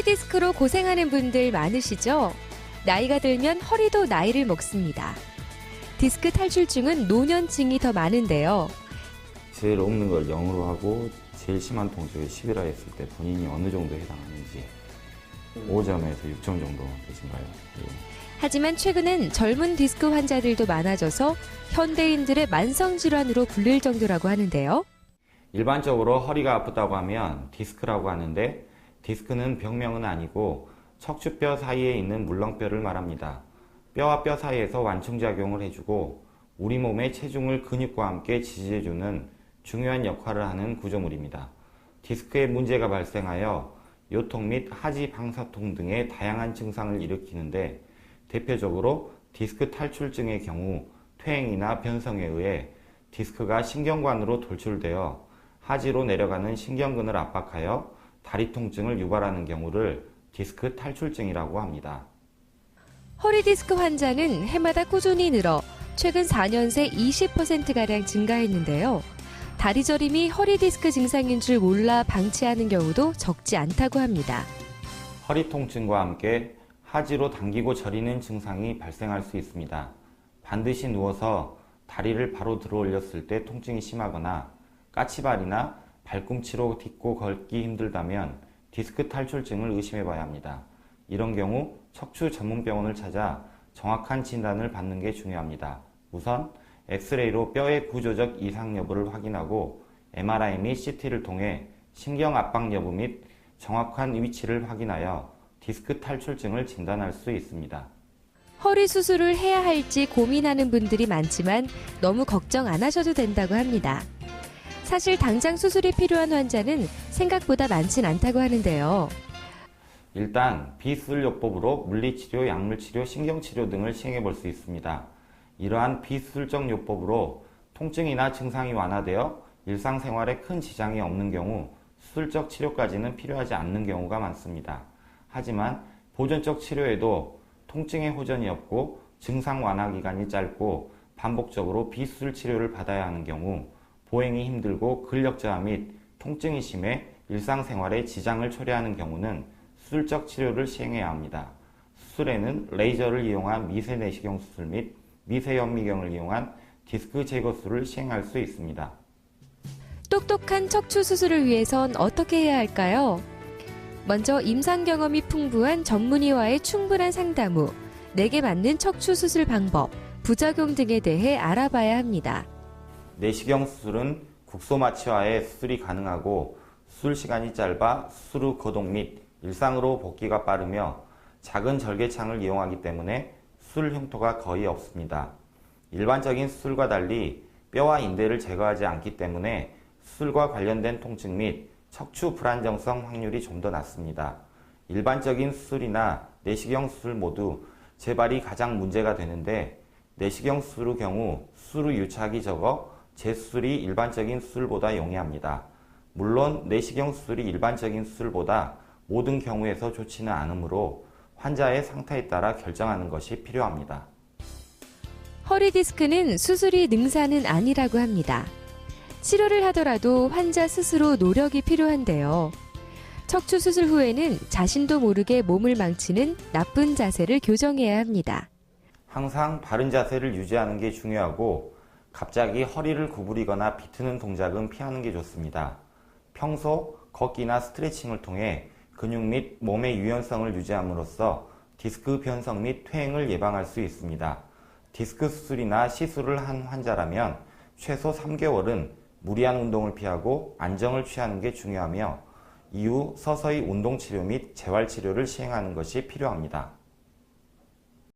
디스크로 고생하는 분들 많으시죠? 나이가 들면 허리도 나이를 먹습니다. 디스크 탈출증은 노년층이 더 많은데요. 제일 없는 걸 0으로 하고 제일 심한 통증을 10이라 했을 때 본인이 어느 정도 해당하는지 5점에서 6점 정도 되신가요? 예. 하지만 최근엔 젊은 디스크 환자들도 많아져서 현대인들의 만성 질환으로 불릴 정도라고 하는데요. 일반적으로 허리가 아프다고 하면 디스크라고 하는데 디스크는 병명은 아니고 척추뼈 사이에 있는 물렁뼈를 말합니다. 뼈와 뼈 사이에서 완충작용을 해주고 우리 몸의 체중을 근육과 함께 지지해주는 중요한 역할을 하는 구조물입니다. 디스크에 문제가 발생하여 요통 및 하지 방사통 등의 다양한 증상을 일으키는데 대표적으로 디스크 탈출증의 경우 퇴행이나 변성에 의해 디스크가 신경관으로 돌출되어 하지로 내려가는 신경근을 압박하여 다리 통증을 유발하는 경우를 디스크 탈출증이라고 합니다. 허리 디스크 환자는 해마다 꾸준히 늘어 최근 4년 새 20%가량 증가했는데요. 다리 저림이 허리 디스크 증상인 줄 몰라 방치하는 경우도 적지 않다고 합니다. 허리 통증과 함께 하지로 당기고 저리는 증상이 발생할 수 있습니다. 반드시 누워서 다리를 바로 들어 올렸을 때 통증이 심하거나 까치발이나 발꿈치로 딛고 걷기 힘들다면 디스크 탈출증을 의심해 봐야 합니다. 이런 경우 척추 전문 병원을 찾아 정확한 진단을 받는 게 중요합니다. 우선 엑스레이로 뼈의 구조적 이상 여부를 확인하고 MRI 및 CT를 통해 신경 압박 여부 및 정확한 위치를 확인하여 디스크 탈출증을 진단할 수 있습니다. 허리 수술을 해야 할지 고민하는 분들이 많지만 너무 걱정 안 하셔도 된다고 합니다. 사실 당장 수술이 필요한 환자는 생각보다 많진 않다고 하는데요. 일단 비수술요법으로 물리치료, 약물치료, 신경치료 등을 시행해 볼 수 있습니다. 이러한 비수술적 요법으로 통증이나 증상이 완화되어 일상생활에 큰 지장이 없는 경우 수술적 치료까지는 필요하지 않는 경우가 많습니다. 하지만 보존적 치료에도 통증의 호전이 없고 증상 완화 기간이 짧고 반복적으로 비수술 치료를 받아야 하는 경우 보행이 힘들고 근력 저하 및 통증이 심해 일상생활에 지장을 초래하는 경우는 수술적 치료를 시행해야 합니다. 수술에는 레이저를 이용한 미세 내시경 수술 및 미세 현미경을 이용한 디스크 제거술을 시행할 수 있습니다. 똑똑한 척추 수술을 위해선 어떻게 해야 할까요? 먼저 임상 경험이 풍부한 전문의와의 충분한 상담 후 내게 맞는 척추 수술 방법, 부작용 등에 대해 알아봐야 합니다. 내시경 수술은 국소 마취와의 수술이 가능하고 수술 시간이 짧아 수술 후 거동 및 일상으로 복귀가 빠르며 작은 절개창을 이용하기 때문에 수술 흉터가 거의 없습니다. 일반적인 수술과 달리 뼈와 인대를 제거하지 않기 때문에 수술과 관련된 통증 및 척추 불안정성 확률이 좀 더 낮습니다. 일반적인 수술이나 내시경 수술 모두 재발이 가장 문제가 되는데 내시경 수술 의 경우 수술 후 유착이 적어 재수술이 일반적인 수술보다 용이합니다. 물론 내시경 수술이 일반적인 수술보다 모든 경우에서 좋지는 않으므로 환자의 상태에 따라 결정하는 것이 필요합니다. 허리 디스크는 수술이 능사는 아니라고 합니다. 치료를 하더라도 환자 스스로 노력이 필요한데요. 척추 수술 후에는 자신도 모르게 몸을 망치는 나쁜 자세를 교정해야 합니다. 항상 바른 자세를 유지하는 게 중요하고 갑자기 허리를 구부리거나 비트는 동작은 피하는 게 좋습니다. 평소 걷기나 스트레칭을 통해 근육 및 몸의 유연성을 유지함으로써 디스크 변성 및 퇴행을 예방할 수 있습니다. 디스크 수술이나 시술을 한 환자라면 최소 3개월은 무리한 운동을 피하고 안정을 취하는 게 중요하며 이후 서서히 운동 치료 및 재활 치료를 시행하는 것이 필요합니다.